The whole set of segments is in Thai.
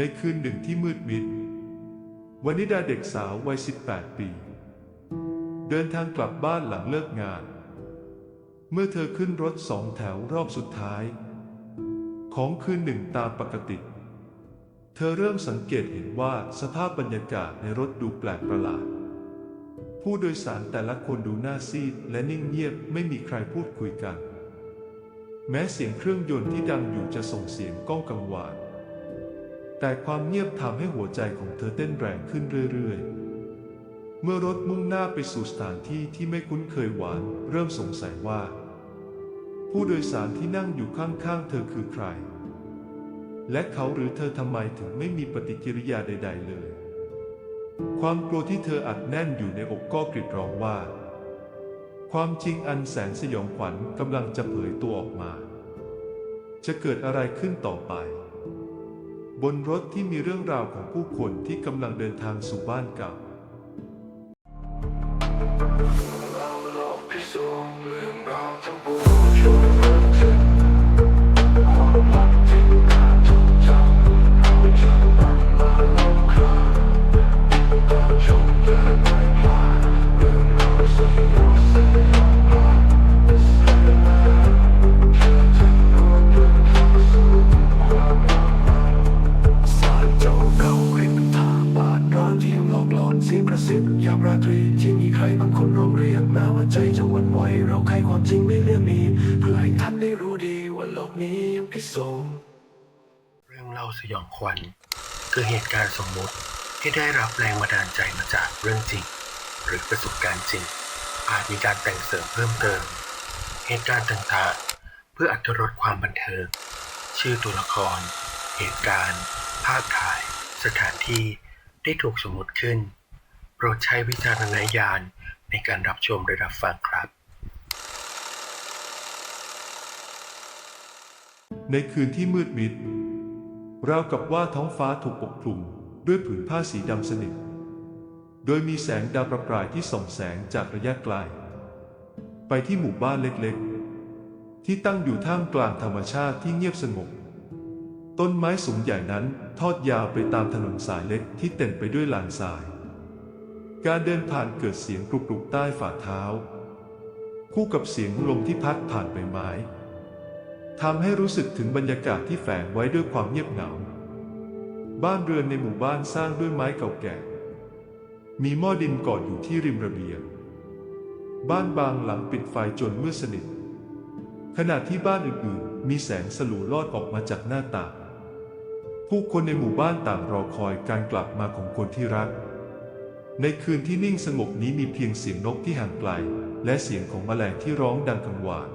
ในคืนหนึ่งที่มืดมิด วนิดาเด็กสาววัย 18 ปี เดินทางกลับบ้านหลังเลิกงาน เมื่อเธอขึ้นรถสองแถวรอบสุดท้าย ของคืนหนึ่งตามปกติ เธอเริ่มสังเกตเห็นว่าสภาพบรรยากาศในรถดูแปลกประหลาด ผู้โดยสารแต่ละคนดูหน้าซีดและนิ่งเงียบไม่มีใครพูดคุยกัน แม้เสียงเครื่องยนต์ที่ดังอยู่จะส่งเสียงก้องกังวาน แต่ความเงียบทำให้หัวใจของเธอเต้นแรงขึ้นเรื่อยๆ เมื่อรถมุ่งหน้าไปสู่สถานที่ที่ไม่คุ้นเคยหวาน เริ่มสงสัยว่า ผู้โดยสารที่นั่งอยู่ข้างๆ เธอคือใคร และเขาหรือเธอทำไมถึงไม่มีปฏิกิริยาใด ๆ เลย ความกลัวที่เธออัดแน่นอยู่ในอกก็กรีดร้องว่า ความจริงอันแสนสยองขวัญกำลังจะเผยตัวออกมา จะเกิดอะไรขึ้นต่อไป บนรถที่มีเรื่องราวของผู้คนที่กำลังเดินทางสู่บ้านเก่า จะหวั่นไหวเราไขความจริงไม่เลื่อมีเพื่อให้ท่านได้รู้ดีว่าโลกนี้ยังพิสูจเรื่องเล่าสยองขวัญ คือเหตุการณ์สมมุติที่ได้รับแรงบันดาลใจมาจากเรื่องจริง หรือประสบการณ์จริง อาจมีการแต่งเสริมเพิ่มเติม เหตุการณ์ต่างๆ เพื่ออรรถรสความบันเทิง ชื่อตัวละคร เหตุการณ์ ภาพถ่าย สถานที่ได้ถูกสมมติขึ้น โปรดใช้วิจารณญาณในการรับชมและรับฟังครับ ในคืนที่มืดมิด ราวกับว่าท้องฟ้าถูกปกคลุมด้วยผืนผ้าสีดำสนิท โดยมีแสงดาวประปรายที่ส่องแสงจากระยะไกล ไปที่หมู่บ้านเล็กๆ ที่ตั้งอยู่ท่ามกลางธรรมชาติที่เงียบสงบ ต้นไม้สูงใหญ่นั้นทอดยาวไปตามถนนสายเล็กที่เต็มไปด้วยลานทราย การเดินผ่านเกิดเสียงกรุบกรุบใต้ฝ่าเท้า คู่กับเสียงลมที่พัดผ่านใบไม้ ทำให้รู้สึกถึงบรรยากาศที่แฝงไว้ด้วยความเงียบเหงา บ้านเรือนในหมู่บ้านสร้างด้วยไม้เก่าแก่ มีหม้อดินก่ออยู่ที่ริมระเบียง บ้านบางหลังปิดไฟจนมืดสนิท ขณะที่บ้านอื่นๆ มีแสงสลัวลอดออกมาจากหน้าต่าง ผู้คนในหมู่บ้านต่างรอคอยการกลับมาของคนที่รัก ในคืนที่นิ่งสงบนี้มีเพียงเสียงนกที่ห่างไกล และเสียงของแมลงที่ร้องดังกังวาน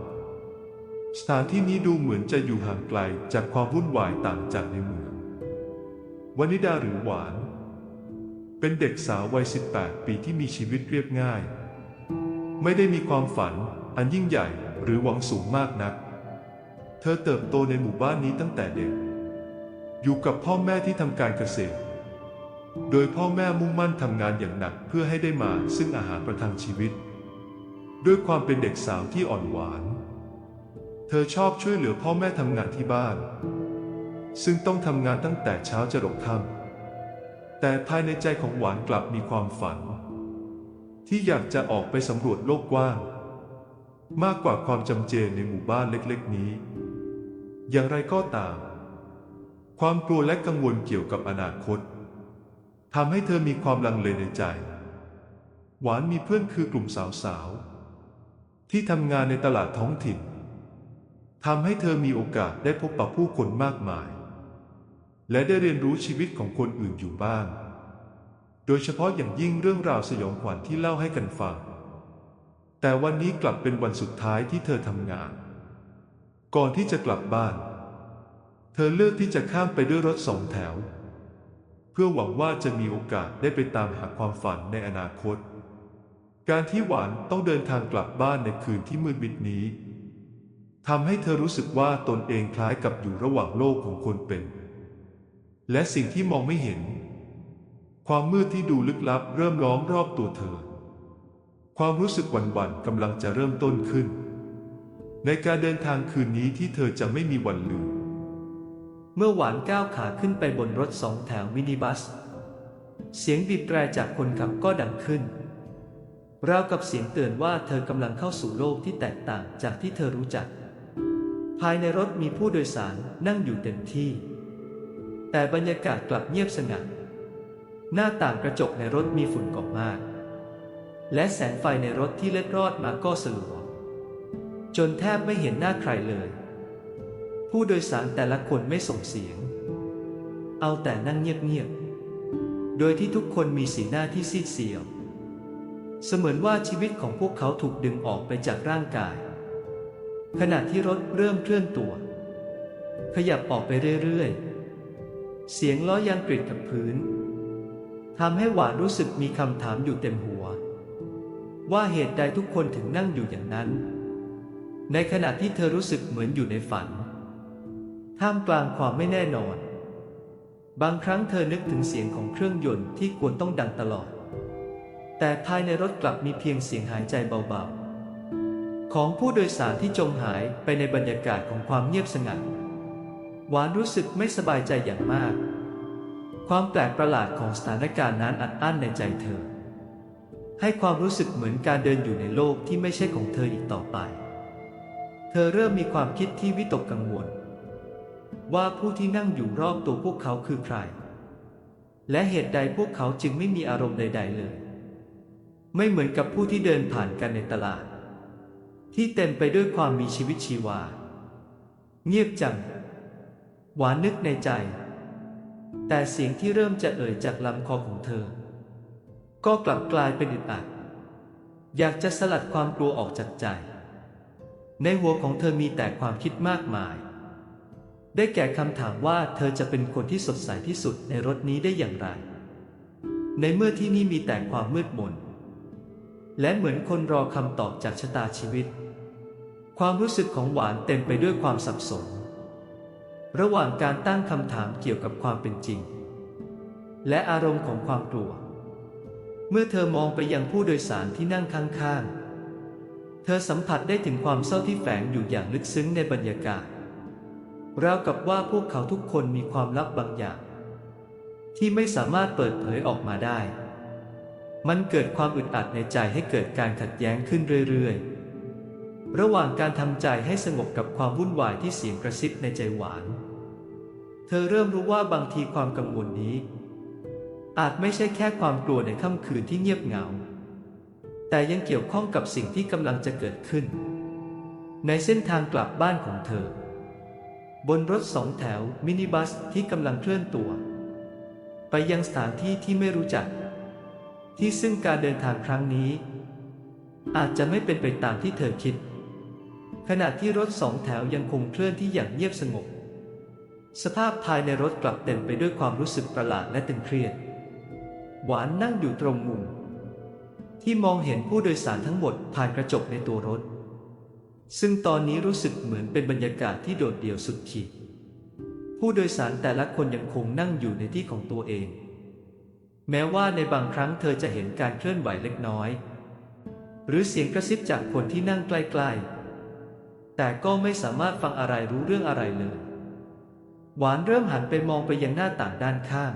สถานที่นี้ดูเหมือนจะอยู่ห่างไกลจากความวุ่นวายต่างจากในเมืองวนิดาหรือหวาน เป็นเด็กสาววัย 18 ปีที่มีชีวิตเรียบง่าย ไม่ได้มีความฝันอันยิ่งใหญ่หรือหวังสูงมากนัก เธอเติบโตในหมู่บ้านนี้ตั้งแต่เด็ก อยู่กับพ่อแม่ที่ทำการเกษตร โดยพ่อแม่มุ่งมั่นทำงานอย่างหนักเพื่อให้ได้มาซึ่งอาหารประทังชีวิต ด้วยความเป็นเด็กสาวที่อ่อนหวาน ธอชอบช่วยเหลือพ่อแม่ทำงานที่บ้าน ซึ่งต้องทำงานตั้งแต่เช้าจรดค่ำแต่ภายในใจของหวานกลับมีความฝัน ที่อยากจะออกไปสำรวจโลกกว้าง มากกว่าความจำเจในหมู่บ้านเล็กๆนี้ อย่างไรก็ตาม ความกลัวและกังวลเกี่ยวกับอนาคตทำให้เธอมีความลังเลในใจ หวานมีเพื่อนคือกลุ่มสาวๆที่ทำงานในตลาดท้องถิ่น ทำให้เธอมีโอกาสได้พบปะผู้คนมากมาย และได้เรียนรู้ชีวิตของคนอื่นอยู่บ้าง โดยเฉพาะอย่างยิ่งเรื่องราวสยองขวัญที่เล่าให้กันฟัง แต่วันนี้กลับเป็นวันสุดท้ายที่เธอทำงาน ก่อนที่จะกลับบ้าน เธอเลือกที่จะข้ามไปด้วยรถสองแถว เพื่อหวังว่าจะมีโอกาสได้ไปตามหาความฝันในอนาคต การที่หวานต้องเดินทางกลับบ้านในคืนที่มืดมิดนี้ ทำให้เธอรู้สึกว่าตนเองคล้ายกับอยู่ระหว่างโลกของคนเป็น และสิ่งที่มองไม่เห็น ความมืดที่ดูลึกลับเริ่มล้อมรอบตัวเธอ ความรู้สึกหวั่นๆกำลังจะเริ่มต้นขึ้น ในการเดินทางคืนนี้ที่เธอจะไม่มีวันลืม เมื่อหวานก้าวขาขึ้นไปบนรถสองแถวมินิบัส เสียงบีบแตรจากคนขับก็ดังขึ้นราวกับเสียงเตือนว่าเธอกำลังเข้าสู่โลกที่แตกต่างจากที่เธอรู้จัก ภายในรถมีผู้โดยสารนั่งอยู่เต็มที่ แต่บรรยากาศกลับเงียบสงัด หน้าต่างกระจกในรถมีฝุ่นเกาะมาก และแสงไฟในรถที่เล็ดรอดมาก็สลัว จนแทบไม่เห็นหน้าใครเลย ผู้โดยสารแต่ละคนไม่ส่งเสียง เอาแต่นั่งเงียบๆ โดยที่ทุกคนมีสีหน้าที่ซีดเซียว เสมือนว่าชีวิตของพวกเขาถูกดึงออกไปจากร่างกาย ขณะที่รถเริ่มเคลื่อนตัว ขยับออกไปเรื่อยๆ เสียงล้อยางกริดกับพื้นทำให้หวานรู้สึกมีคำถามอยู่เต็มหัว ว่าเหตุใดทุกคนถึงนั่งอยู่อย่างนั้น ในขณะที่เธอรู้สึกเหมือนอยู่ในฝัน ท่ามกลางความไม่แน่นอน บางครั้งเธอนึกถึงเสียงของเครื่องยนต์ที่ควรต้องดังตลอด แต่ภายในรถกลับมีเพียงเสียงหายใจเบาๆ ของผู้โดยสารที่จมหายไปในบรรยากาศของความเงียบสงัด หวานรู้สึกไม่สบายใจอย่างมาก ความแปลกประหลาดของสถานการณ์นั้นอัดอั้นในใจเธอ ให้ความรู้สึกเหมือนการเดินอยู่ในโลกที่ไม่ใช่ของเธออีกต่อไป เธอเริ่มมีความคิดที่วิตกกังวล ว่าผู้ที่นั่งอยู่รอบตัวพวกเขาคือใคร และเหตุใดพวกเขาจึงไม่มีอารมณ์ใด ๆ เลย ไม่เหมือนกับผู้ที่เดินผ่านกันในตลาด ที่เต็มไปด้วยความมีชีวิตชีวา เงียบจัง หวานนึกในใจ แต่เสียงที่เริ่มจะเอ่ยจากลำคอของเธอ ก็กลับกลายเป็นอึดอัด อยากจะสลัดความกลัวออกจากใจ ในหัวของเธอมีแต่ความคิดมากมาย ได้แก่คำถามว่าเธอจะเป็นคนที่สดใสที่สุดในรถนี้ได้อย่างไร ในเมื่อที่นี่มีแต่ความมืดมนและเหมือนคนรอคำตอบจากชะตาชีวิต ความรู้สึกของหวานเต็มไปด้วยความสับสน ระหว่างการตั้งคำถามเกี่ยวกับความเป็นจริง และอารมณ์ของความกลัว เมื่อเธอมองไปยังผู้โดยสารที่นั่งข้างๆ เธอสัมผัสได้ถึงความเศร้าที่แฝงอยู่อย่างลึกซึ้งในบรรยากาศราวกับว่าพวกเขาทุกคนมีความลับบางอย่าง ที่ไม่สามารถเปิดเผยออกมาได้ มันเกิดความอึดอัดในใจให้เกิดการขัดแย้งขึ้นเรื่อยๆ ระหว่างการทำใจให้สงบกับความวุ่นวายที่เสียงกระซิบในใจหวาน เธอเริ่มรู้ว่าบางทีความกังวลนี้ อาจไม่ใช่แค่ความกลัวในค่ำคืนที่เงียบเหงา แต่ยังเกี่ยวข้องกับสิ่งที่กำลังจะเกิดขึ้น ในเส้นทางกลับบ้านของเธอ บนรถสองแถวมินิบัสที่กำลังเคลื่อนตัว ไปยังสถานที่ที่ไม่รู้จัก ที่ซึ่งการเดินทางครั้งนี้ อาจจะไม่เป็นไปตามที่เธอคิด ขณะที่รถสองแถวยังคงเคลื่อนที่อย่างเงียบสงบ สภาพภายในรถกลับเต็มไปด้วยความรู้สึกประหลาดและตึงเครียด หวานนั่งอยู่ตรงมุม ที่มองเห็นผู้โดยสารทั้งหมดผ่านกระจกในตัวรถ ซึ่งตอนนี้รู้สึกเหมือนเป็นบรรยากาศที่โดดเดี่ยวสุดขีด ผู้โดยสารแต่ละคนยังคงนั่งอยู่ในที่ของตัวเอง แม้ว่าในบางครั้งเธอจะเห็นการเคลื่อนไหวเล็กน้อย หรือเสียงกระซิบจากคนที่นั่งใกล้ๆ แต่ก็ไม่สามารถฟังอะไรรู้เรื่องอะไรเลย หวานเริ่มหันไปมองไปยังหน้าต่างด้านข้าง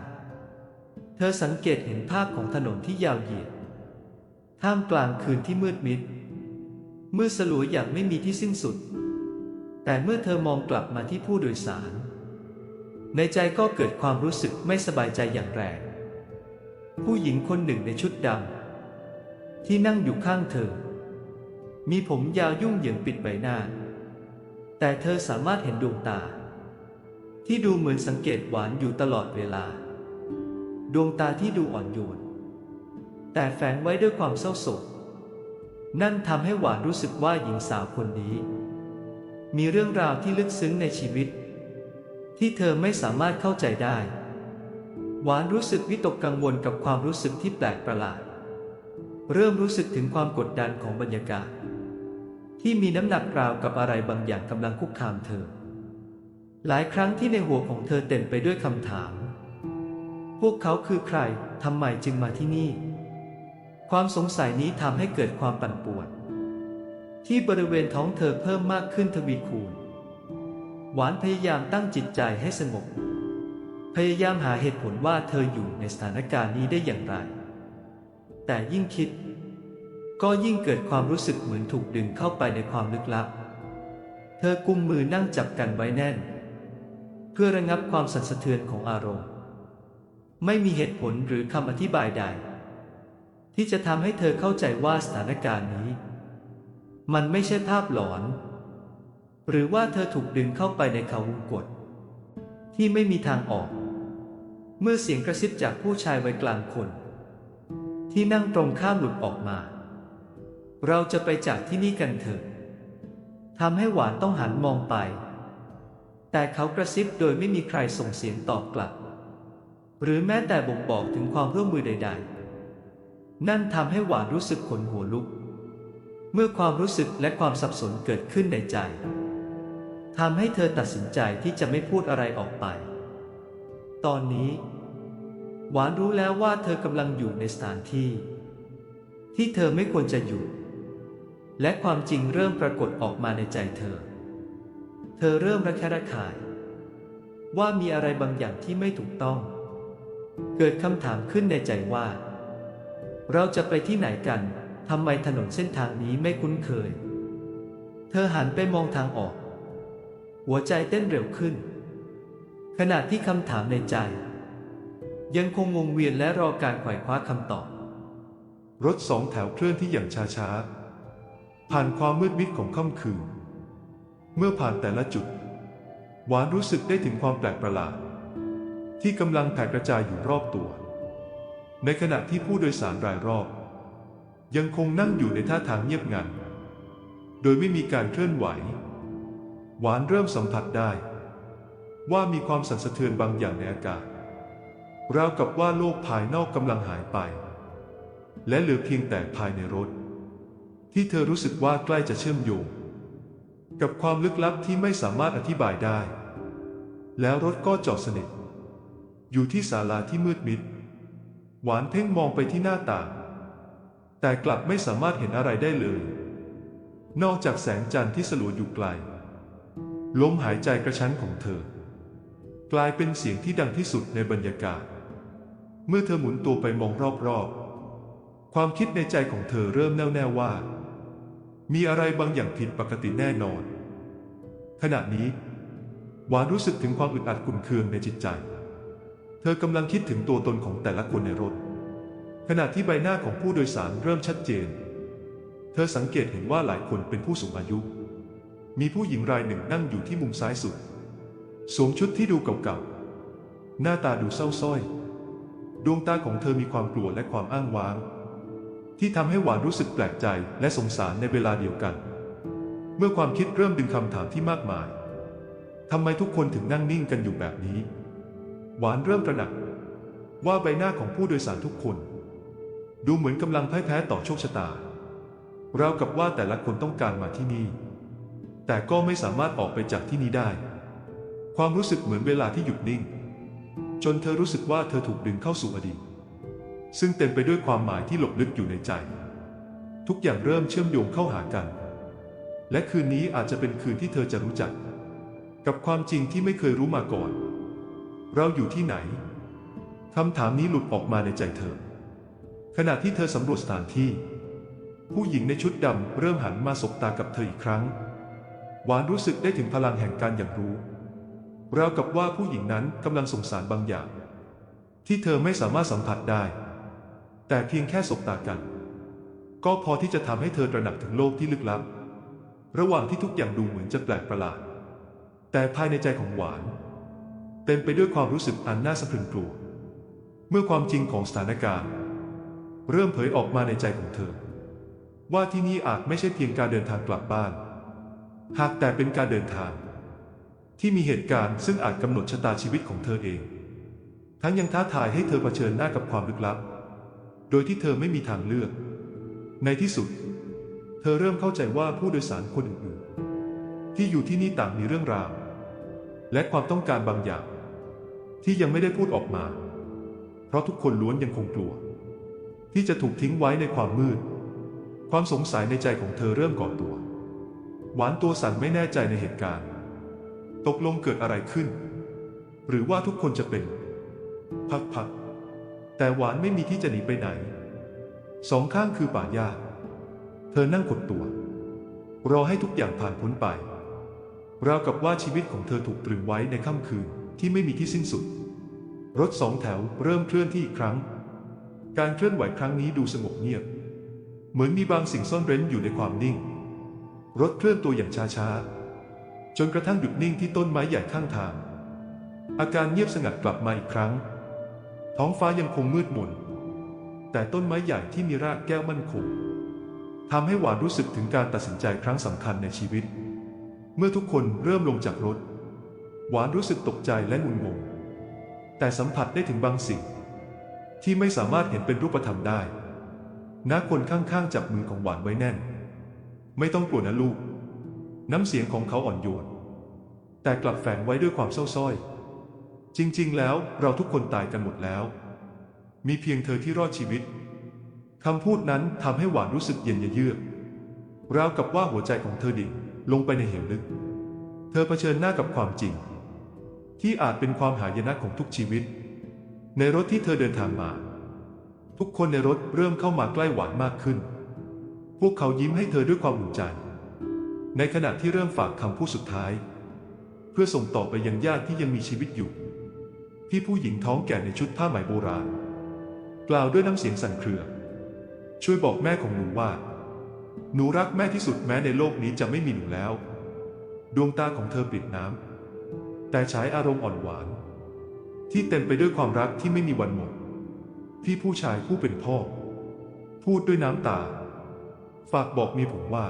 เธอสังเกตเห็นภาพของถนนที่ยาวเหยียด ท่ามกลางคืนที่มืดมิด มืดสลัวอย่างไม่มีที่สิ้นสุด แต่เมื่อเธอมองกลับมาที่ผู้โดยสาร ในใจก็เกิดความรู้สึกไม่สบายใจอย่างแรง ผู้หญิงคนหนึ่งในชุดดำที่นั่งอยู่ข้างเธอ มีผมยาวยุ่งเหยิงปิดใบหน้า แต่เธอสามารถเห็นดวงตา ที่ดูเหมือนสังเกตหวานอยู่ตลอดเวลา ดวงตาที่ดูอ่อนโยน แต่แฝงไว้ด้วยความเศร้าโศก นั่นทำให้หวานรู้สึกว่าหญิงสาวคนนี้ มีเรื่องราวที่ลึกซึ้งในชีวิต ที่เธอไม่สามารถเข้าใจได้ หวานรู้สึกวิตกกังวลกับความรู้สึกที่แปลกประหลาด เริ่มรู้สึกถึงความกดดันของบรรยากาศ ที่มีน้ำหนักราวกับอะไรบางอย่างกำลังคุกคามเธอ หลายครั้งที่ในหัวของเธอเต็มไปด้วยคำถาม พวกเขาคือใครทำไมจึงมาที่นี่ ความสงสัยนี้ทำให้เกิดความปั่นป่วน ที่บริเวณท้องเธอเพิ่มมากขึ้นทวีคูณหหวานพยายามตั้งจิตใจให้สงบ พยายามหาเหตุผลว่าเธออยู่ในสถานการณ์นี้ได้อย่างไร แต่ยิ่งคิด ก็ยิ่งเกิดความรู้สึกเหมือนถูกดึงเข้าไปในความลึกลับ เธอกุมมือนั่งจับกันไว้แน่น เพื่อระงับความสั่นสะเทือนของอารมณ์ ไม่มีเหตุผลหรือคำอธิบายใด ที่จะทำให้เธอเข้าใจว่าสถานการณ์นี้ มันไม่ใช่ภาพหลอน หรือว่าเธอถูกดึงเข้าไปในเขาวงกฏที่ไม่มีทางออก เมื่อเสียงกระซิบจากผู้ชายวัยกลางคน ที่นั่งตรงข้ามหลุดออกมา เราจะไปจากที่นี่กันเถอะทำให้หวานต้องหันมองไป แต่เขากระซิบโดยไม่มีใครส่งเสียงตอบกลับ หรือแม้แต่บ่งบอกถึงความร่วมมือใด ๆ นั่นทำให้หวานรู้สึกขนหัวลุก เมื่อความรู้สึกและความสับสนเกิดขึ้นในใจทำให้เธอตัดสินใจที่จะไม่พูดอะไรออกไป ตอนนี้ หวานรู้แล้วว่าเธอกำลังอยู่ในสถานที่ ที่เธอไม่ควรจะอยู่ และความจริงเริ่มปรากฏออกมาในใจเธอ เธอเริ่มระแคะระคาย ว่ามีอะไรบางอย่างที่ไม่ถูกต้อง เกิดคำถามขึ้นในใจว่า เราจะไปที่ไหนกันทำไมถนนเส้นทางนี้ไม่คุ้นเคย เธอหันไปมองทางออก หัวใจเต้นเร็วขึ้น ขณะที่คำถามในใจ ยังคงวงเวียนและรอการไขว่คว้าคำตอบ รถสองแถวเคลื่อนที่อย่างช้าๆ ผ่านความมืดมิดของค่ำคืน เมื่อผ่านแต่ละจุด หวานรู้สึกได้ถึงความแปลกประหลาด ที่กำลังแผ่กระจายอยู่รอบตัว ในขณะที่ผู้โดยสารรายรอบ ยังคงนั่งอยู่ในท่าทางเงียบงัน โดยไม่มีการเคลื่อนไหว หวานเริ่มสัมผัสได้ ว่ามีความสั่นสะเทือนบางอย่างในอากาศราวกับว่าโลกภายนอกกำลังหายไป และเหลือเพียงแต่ภายในรถ ที่เธอรู้สึกว่าใกล้จะเชื่อมโยง กับความลึกลับที่ไม่สามารถอธิบายได้ แล้วรถก็จอดสนิท อยู่ที่ศาลาที่มืดมิด หวานเพ่งมองไปที่หน้าต่าง แต่กลับไม่สามารถเห็นอะไรได้เลย นอกจากแสงจันทร์ที่สลัวอยู่ไกล ลมหายใจกระชั้นของเธอ กลายเป็นเสียงที่ดังที่สุดในบรรยากาศ เมื่อเธอหมุนตัวไปมองรอบๆ ความคิดในใจของเธอเริ่มแน่วแน่ว่า มีอะไรบางอย่างผิดปกติแน่นอน ขณะนี้ หวานรู้สึกถึงความอึดอัดขุ่นเคืองในจิตใจ เธอกำลังคิดถึงตัวตนของแต่ละคนในรถ ขณะที่ใบหน้าของผู้โดยสารเริ่มชัดเจน เธอสังเกตเห็นว่าหลายคนเป็นผู้สูงอายุ มีผู้หญิงรายหนึ่งนั่งอยู่ที่มุมซ้ายสุด สวมชุดที่ดูเก่าๆ หน้าตาดูเศร้าส้อย ดวงตาของเธอมีความกลัวและความอ้างว้าง ที่ทำให้หวานรู้สึกแปลกใจและสงสารในเวลาเดียวกัน เมื่อความคิดเริ่มดึงคำถามที่มากมายทำไมทุกคนถึงนั่งนิ่งกันอยู่แบบนี้ หวานเริ่มตระหนัก ว่าใบหน้าของผู้โดยสารทุกคน ดูเหมือนกำลังพ่ายแพ้ต่อโชคชะตา เรากับว่าแต่ละคนต้องการมาที่นี่ แต่ก็ไม่สามารถออกไปจากที่นี้ได้ ความรู้สึกเหมือนเวลาที่หยุดนิ่ง จนเธอรู้สึกว่าเธอถูกดึงเข้าสู่อดีต ซึ่งเต็มไปด้วยความหมายที่หลบลึกอยู่ในใจ ทุกอย่างเริ่มเชื่อมโยงเข้าหากัน และคืนนี้อาจจะเป็นคืนที่เธอจะรู้จัก กับความจริงที่ไม่เคยรู้มาก่อน เราอยู่ที่ไหนคำถามนี้หลุดออกมาในใจเธอ ขณะที่เธอสำรวจสถานที่ ผู้หญิงในชุดดำเริ่มหันมาสบตากับเธออีกครั้ง หวานรู้สึกได้ถึงพลังแห่งการอย่างรู้ราวกับว่าผู้หญิงนั้นกำลังสงสารบางอย่าง ที่เธอไม่สามารถสัมผัสได้ แต่เพียงแค่สบตากัน ก็พอที่จะทำให้เธอตระหนักถึงโลกที่ลึกลับ ระหว่างที่ทุกอย่างดูเหมือนจะแปลกประหลาด แต่ภายในใจของหวาน เต็มไปด้วยความรู้สึกอันน่าสะพรึงกลัว เมื่อความจริงของสถานการณ์ เริ่มเผยออกมาในใจของเธอ ว่าที่นี่อาจไม่ใช่เพียงการเดินทางกลับบ้าน หากแต่เป็นการเดินทาง ที่มีเหตุการณ์ซึ่งอาจกำหนดชะตาชีวิตของเธอเอง ทั้งยังท้าทายให้เธอเผชิญหน้ากับความลึกลับ โดยที่เธอไม่มีทางเลือก ในที่สุด เธอเริ่มเข้าใจว่าผู้โดยสารคนอื่นๆ ที่อยู่ที่นี่ต่างมีเรื่องราว และความต้องการบางอย่าง ที่ยังไม่ได้พูดออกมา เพราะทุกคนล้วนยังคงกลัว ที่จะถูกทิ้งไว้ในความมืด ความสงสัยในใจของเธอเริ่มก่อตัว หวานตัวสั่นไม่แน่ใจในเหตุการณ์ ตกลงเกิดอะไรขึ้น หรือว่าทุกคนจะเป็น พักๆ แต่หวานไม่มีที่จะหนีไปไหน สองข้างคือป่าหญ้า เธอนั่งกดตัว รอให้ทุกอย่างผ่านพ้นไป ราวกับว่าชีวิตของเธอถูกตรึงไว้ในค่ำคืนที่ไม่มีที่สิ้นสุด รถสองแถวเริ่มเคลื่อนที่อีกครั้ง การเคลื่อนไหวครั้งนี้ดูสงบเงียบ เหมือนมีบางสิ่งซ่อนเร้นอยู่ในความนิ่ง รถเคลื่อนตัวอย่างช้าๆ จนกระทั่งหยุดนิ่งที่ต้นไม้ใหญ่ข้างทาง อาการเงียบสงัดกลับมาอีกครั้ง ท้องฟ้ายังคงมืดมน แต่ต้นไม้ใหญ่ที่มีรากแก้วมั่นคงทำให้หวานรู้สึกถึงการตัดสินใจครั้งสำคัญในชีวิต เมื่อทุกคนเริ่มลงจากรถ หวานรู้สึกตกใจและงุนงง แต่สัมผัสได้ถึงบางสิ่ง ที่ไม่สามารถเห็นเป็นรูปธรรมได้น้าคนข้างๆจับมือของหวานไว้แน่น ไม่ต้องกลัวนะลูก น้ำเสียงของเขาอ่อนโยน แต่กลับแฝงไว้ด้วยความเศร้าส้อย จริง ๆ แล้วเราทุกคนตายกันหมดแล้ว มีเพียงเธอที่รอดชีวิตคำพูดนั้นทำให้หวานรู้สึกเย็นเยือกราวกับว่าหัวใจของเธอดิ่งลงไปในเหวลึก เธอเผชิญหน้ากับความจริง ที่อาจเป็นความหายนะของทุกชีวิต ในรถที่เธอเดินทางมา ทุกคนในรถเริ่มเข้ามาใกล้หวานมากขึ้น พวกเขายิ้มให้เธอด้วยความอุ่นใจ ในขณะที่เริ่มฝากคำพูดสุดท้าย เพื่อส่งต่อไปยังญาติที่ยังมีชีวิตอยู่ พี่ผู้หญิงท้องแก่ในชุดผ้าไหมโบราณ กล่าวด้วยน้ำเสียงสั่นเครือ ช่วยบอกแม่ของหนูว่า หนูรักแม่ที่สุดแม้ในโลกนี้จะไม่มีหนูแล้ว ดวงตาของเธอปิดน้ำแต่ฉายอารมณ์อ่อนหวาน ที่เต็มไปด้วยความรักที่ไม่มีวันหมด พี่ผู้ชายผู้เป็นพ่อ พูดด้วยน้ำตา ฝากบอกมีผมว่า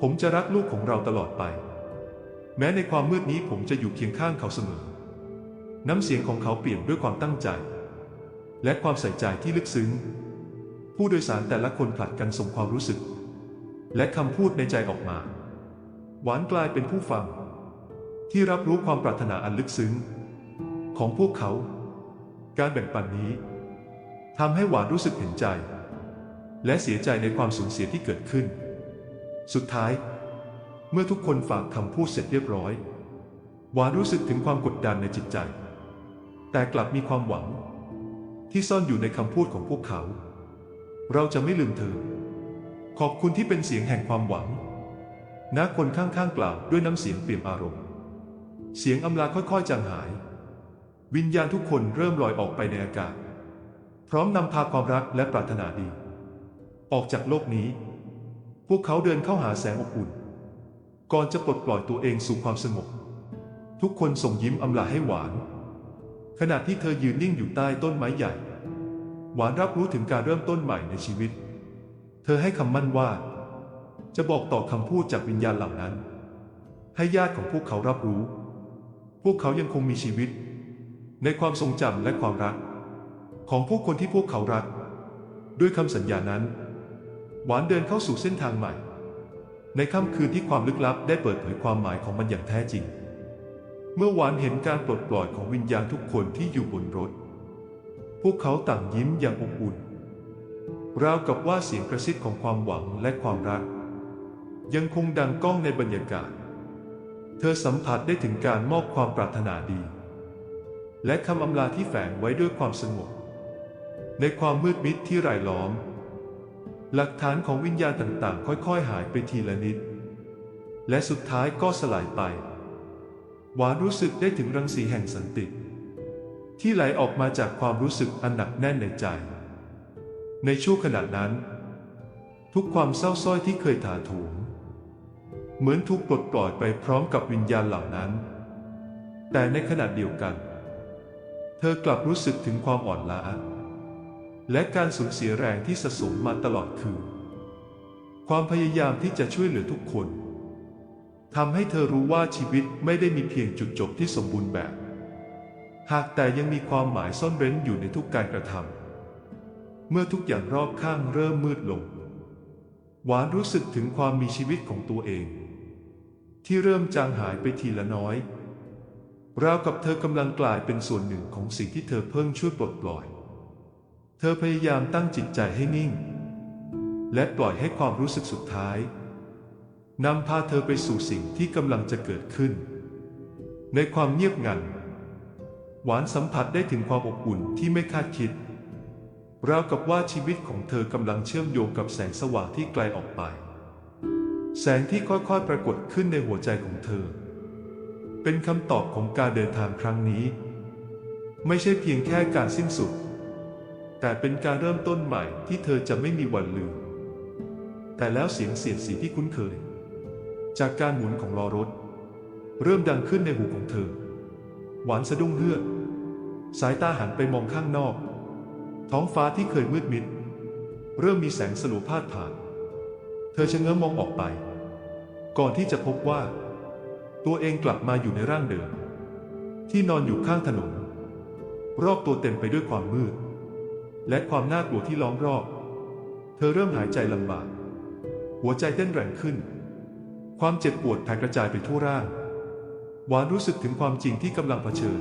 ผมจะรักลูกของเราตลอดไป แม้ในความมืดนี้ผมจะอยู่เคียงข้างเขาเสมอ น้ำเสียงของเขาเปลี่ยนด้วยความตั้งใจ และความใส่ใจที่ลึกซึ้ง ผู้โดยสารแต่ละคนผลัดกันส่งความรู้สึก และคำพูดในใจออกมา หวานกลายเป็นผู้ฟัง ที่รับรู้ความปรารถนาอันลึกซึ้ง ของพวกเขา การแบ่งปันนี้ทำให้หวานรู้สึกเห็นใจ และเสียใจในความสูญเสียที่เกิดขึ้น สุดท้าย เมื่อทุกคนฝากคำพูดเสร็จเรียบร้อย หวานรู้สึกถึงความกดดันในจิตใจ แต่กลับมีความหวัง ที่ซ่อนอยู่ในคำพูดของพวกเขา เราจะไม่ลืมเธอ ขอบคุณที่เป็นเสียงแห่งความหวังนักคนข้างๆกล่าวด้วยน้ำเสียงเปี่ยมอารมณ์ เสียงอำลาค่อยๆจางหาย วิญญาณทุกคนเริ่มลอยออกไปในอากาศ พร้อมนำพาความรักและปรารถนาดี ออกจากโลกนี้ พวกเขาเดินเข้าหาแสงอบอุ่น ก่อนจะปลดปล่อยตัวเองสู่ความสงบ ทุกคนส่งยิ้มอำลาให้หวาน ขณะที่เธอยืนนิ่งอยู่ใต้ต้นไม้ใหญ่ หวานรับรู้ถึงการเริ่มต้นใหม่ในชีวิต เธอให้คำมั่นว่า จะบอกต่อคำพูดจากวิญญาณเหล่านั้น ให้ญาติของพวกเขารับรู้ พวกเขายังคงมีชีวิต ในความทรงจำและความรัก ของผู้คนที่พวกเขารัก ด้วยคำสัญญานั้น หวานเดินเข้าสู่เส้นทางใหม่ ในค่ำคืนที่ความลึกลับได้เปิดเผยความหมายของมันอย่างแท้จริง เมื่อหวานเห็นการปลดปล่อยของวิญญาณทุกคนที่อยู่บนรถ พวกเขาต่างยิ้มอย่างอบอุ่น ราวกับว่าเสียงกระซิบของความหวังและความรัก ยังคงดังก้องในบรรยากาศ เธอสัมผัสได้ถึงการมอบความปรารถนาดี และคำอำลาที่แฝงไว้ด้วยความสงบ ในความมืดมิดที่รายล้อม หลักฐานของวิญญาณต่างๆ ค่อยๆ หายไปทีละนิด และสุดท้ายก็สลายไป หวานรู้สึกได้ถึงรังสีแห่งสันติ ที่ไหลออกมาจากความรู้สึกอันหนักแน่นในใจ ในช่วงขณะนั้น ทุกความเศร้าส้อยที่เคยถาโถมเหมือนถูกปลดปล่อยไปพร้อมกับวิญญาณเหล่านั้น แต่ในขณะเดียวกัน เธอกลับรู้สึกถึงความอ่อนล้า และการสูญเสียแรงที่สะสมมาตลอดคืนความพยายามที่จะช่วยเหลือทุกคน ทำให้เธอรู้ว่าชีวิตไม่ได้มีเพียงจุดจบที่สมบูรณ์แบบ หากแต่ยังมีความหมายซ่อนเร้นอยู่ในทุกการกระทำเมื่อทุกอย่างรอบข้างเริ่มมืดลง หวานรู้สึกถึงความมีชีวิตของตัวเอง ที่เริ่มจางหายไปทีละน้อยราวกับเธอกำลังกลายเป็นส่วนหนึ่งของสิ่งที่เธอเพิ่งช่วยปลดปล่อย เธอพยายามตั้งจิตใจให้นิ่ง และปล่อยให้ความรู้สึกสุดท้าย นำพาเธอไปสู่สิ่งที่กำลังจะเกิดขึ้น ในความเงียบงัน หวานสัมผัสได้ถึงความอบอุ่นที่ไม่คาดคิดราวกับว่าชีวิตของเธอกำลังเชื่อมโยงกับแสงสว่างที่ไกลออกไป แสงที่ค่อยๆปรากฏขึ้นในหัวใจของเธอ เป็นคำตอบของการเดินทางครั้งนี้ ไม่ใช่เพียงแค่การสิ้นสุด แต่เป็นการเริ่มต้นใหม่ที่เธอจะไม่มีวันลืม แต่แล้วเสียงเสียดสีที่คุ้นเคย จากการหมุนของล้อรถ เริ่มดังขึ้นในหูของเธอ หวานสะดุ้งเลือด สายตาหันไปมองข้างนอก ท้องฟ้าที่เคยมืดมิด เริ่มมีแสงสลัวพาดผ่าน เธอชะเง้อมองออกไป ก่อนที่จะพบว่า ตัวเองกลับมาอยู่ในร่างเดิม ที่นอนอยู่ข้างถนน รอบตัวเต็มไปด้วยความมืด และความน่ากลัวที่ล้อมรอบ เธอเริ่มหายใจลำบาก หัวใจเต้นแรงขึ้น ความเจ็บปวดแผ่กระจายไปทั่วร่าง หวานรู้สึกถึงความจริงที่กำลังเผชิญ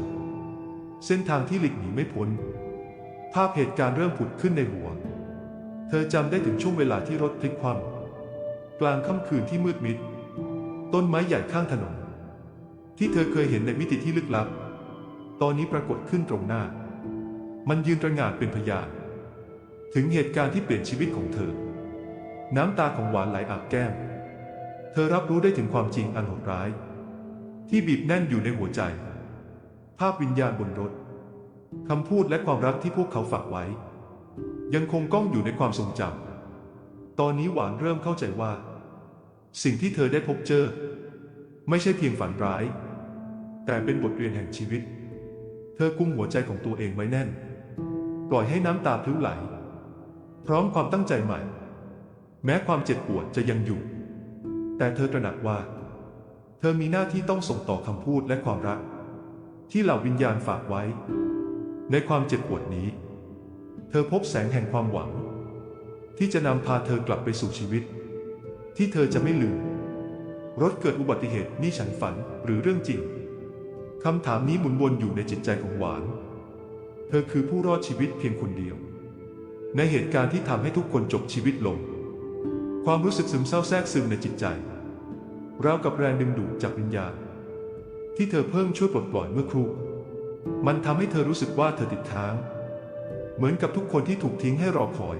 เส้นทางที่หลีกหนีไม่พ้น ภาพเหตุการณ์เริ่มผุดขึ้นในหัว เธอจำได้ถึงช่วงเวลาที่รถพลิกคว่ำกลางค่ำคืนที่มืดมิด ต้นไม้ใหญ่ข้างถนน ที่เธอเคยเห็นในมิติที่ลึกลับ ตอนนี้ปรากฏขึ้นตรงหน้า มันยืนระง่านเป็นพยานถึงเหตุการณ์ที่เปลี่ยนชีวิตของเธอ น้ำตาของหวานไหลอาบแก้ม เธอรับรู้ได้ถึงความจริงอันโหดร้าย ที่บีบแน่นอยู่ในหัวใจ ภาพวิญญาณบนรถคำพูดและความรักที่พวกเขาฝากไว้ ยังคงก้องอยู่ในความทรงจำตอนนี้หวานเริ่มเข้าใจว่า สิ่งที่เธอได้พบเจอ ไม่ใช่เพียงฝันร้าย แต่เป็นบทเรียนแห่งชีวิต เธอกุมหัวใจของตัวเองไว้แน่น ปล่อยให้น้ำตาพลิ้วไหล พร้อมความตั้งใจใหม่ แม้ความเจ็บปวดจะยังอยู่ แต่เธอตระหนักว่า เธอมีหน้าที่ต้องส่งต่อคำพูดและความรัก ที่เหล่าวิญญาณฝากไว้ ในความเจ็บปวดนี้ เธอพบแสงแห่งความหวัง ที่จะนำพาเธอกลับไปสู่ชีวิต ที่เธอจะไม่ลืม รถเกิดอุบัติเหตุนี่ฉันฝันหรือเรื่องจริงคำถามนี้หมุนวนอยู่ในจิตใจของหวาน เธอคือผู้รอดชีวิตเพียงคนเดียว ในเหตุการณ์ที่ทำให้ทุกคนจบชีวิตลง ความรู้สึกซึมเศร้าแทรกซึมในจิตใจราวกับแรงดึงดูดจากวิญญาณ ที่เธอเพิ่งช่วยปลดปล่อยเมื่อครู่ มันทำให้เธอรู้สึกว่าเธอติดค้าง เหมือนกับทุกคนที่ถูกทิ้งให้รอคอย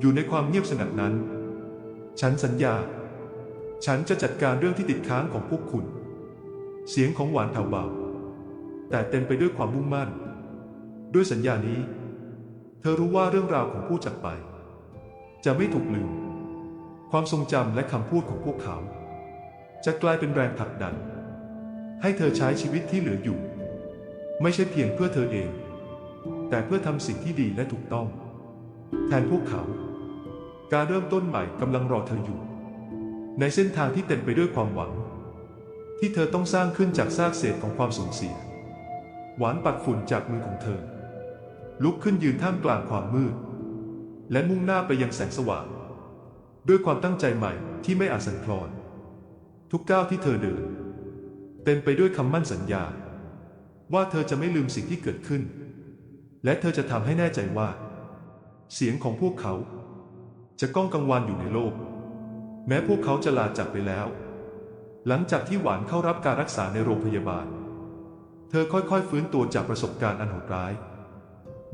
อยู่ในความเงียบสงัดนั้น ฉันสัญญา ฉันจะจัดการเรื่องที่ติดค้างของพวกคุณ เสียงของหวานแผ่วเบา แต่เต็มไปด้วยความมุ่งมั่น ด้วยสัญญานี้ เธอรู้ว่าเรื่องราวของผู้จากไป จะไม่ถูกลืม ความทรงจำและคำพูดของพวกเขา จะกลายเป็นแรงผลักดัน ให้เธอใช้ชีวิตที่เหลืออยู่ ไม่ใช่เพียงเพื่อเธอเอง แต่เพื่อทำสิ่งที่ดีและถูกต้อง แทนพวกเขา การเริ่มต้นใหม่กำลังรอเธออยู่ ในเส้นทางที่เต็มไปด้วยความหวัง ที่เธอต้องสร้างขึ้นจากซากเศษของความสูญเสีย หวานปัดฝุ่นจากมือของเธอ ลุกขึ้นยืนท่ามกลางความมืด และมุ่งหน้าไปยังแสงสว่าง ด้วยความตั้งใจใหม่ที่ไม่อาจสั่นคลอน ทุกก้าวที่เธอเดิน เต็มไปด้วยคำมั่นสัญญา ว่าเธอจะไม่ลืมสิ่งที่เกิดขึ้น และเธอจะทำให้แน่ใจว่า เสียงของพวกเขา จะก้องกังวานอยู่ในโลก แม้พวกเขาจะลาจากไปแล้ว หลังจากที่หวานเข้ารับการรักษาในโรงพยาบาล เธอค่อยๆ ฟื้นตัวจากประสบการณ์อันโหดร้าย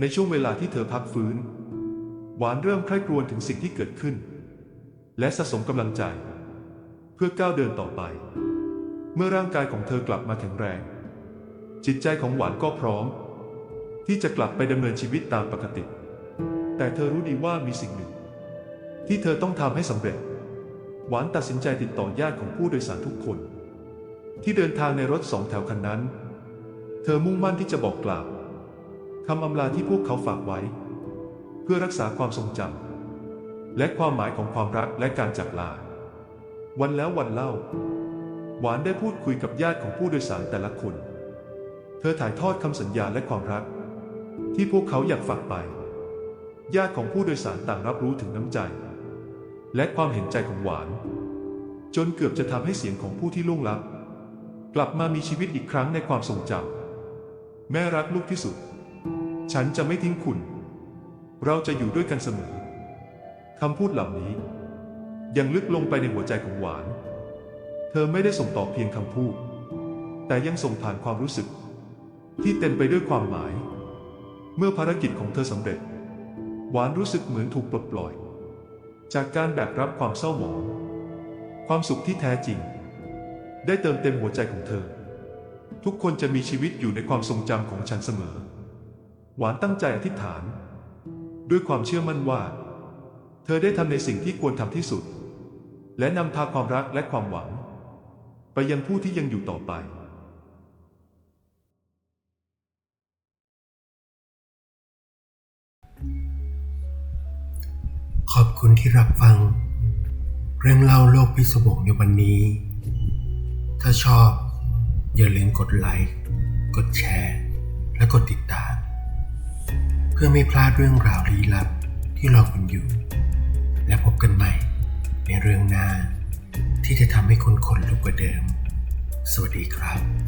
ในช่วงเวลาที่เธอพักฟื้น หวานเริ่มใคร่ครวญถึงสิ่งที่เกิดขึ้น และสะสมกำลังใจ เพื่อก้าวเดินต่อไป เมื่อร่างกายของเธอกลับมาแข็งแรง จิตใจของหวานก็พร้อม ที่จะกลับไปดำเนินชีวิตตามปกติ แต่เธอรู้ดีว่ามีสิ่งหนึ่ง ที่เธอต้องทำให้สำเร็จ หวานตัดสินใจติดต่อญาติของผู้โดยสารทุกคน ที่เดินทางในรถสองแถวคันนั้น เธอมุ่งมั่นที่จะบอกกล่าวคำอำลาที่พวกเขาฝากไว้ เพื่อรักษาความทรงจำ และความหมายของความรักและการจากลา วันแล้ววันเล่า หวานได้พูดคุยกับญาติของผู้โดยสารแต่ละคน เธอถ่ายทอดคำสัญญาและความรัก ที่พวกเขาอยากฝากไป ญาติของผู้โดยสารต่างรับรู้ถึงน้ำใจ และความเห็นใจของหวาน จนเกือบจะทำให้เสียงของผู้ที่ล่วงลับ กลับมามีชีวิตอีกครั้งในความทรงจำแม่รักลูกที่สุด ฉันจะไม่ทิ้งคุณ เราจะอยู่ด้วยกันเสมอ คำพูดเหล่านี้ ยังลึกลงไปในหัวใจของหวาน เธอไม่ได้ส่งต่อเพียงคำพูด แต่ยังส่งผ่านความรู้สึก ที่เต็มไปด้วยความหมาย เมื่อภารกิจของเธอสำเร็จ หวานรู้สึกเหมือนถูกปลดปล่อย จากการแบกรับความเศร้าหมอง ความสุขที่แท้จริง ได้เติมเต็มหัวใจของเธอ ทุกคนจะมีชีวิตอยู่ในความทรงจำของฉันเสมอ หวานตั้งใจอธิษฐาน ด้วยความเชื่อมั่นว่า เธอได้ทำในสิ่งที่ควรทำที่สุด และนำพาความรักและความหวัง ไปยังผู้ที่ยังอยู่ต่อไปขอบคุณที่รับฟัง เรื่องเล่าโลกพิศวงในวันนี้ ถ้าชอบ อย่าลืมกดไลค์ กดแชร์ และกดติดตาม เพื่อไม่พลาดเรื่องราวลี้ลับที่รอคุณอยู่ และพบกันใหม่ ในเรื่องหน้า ที่จะทำให้คุณขนลุกกว่าเดิม สวัสดีครับ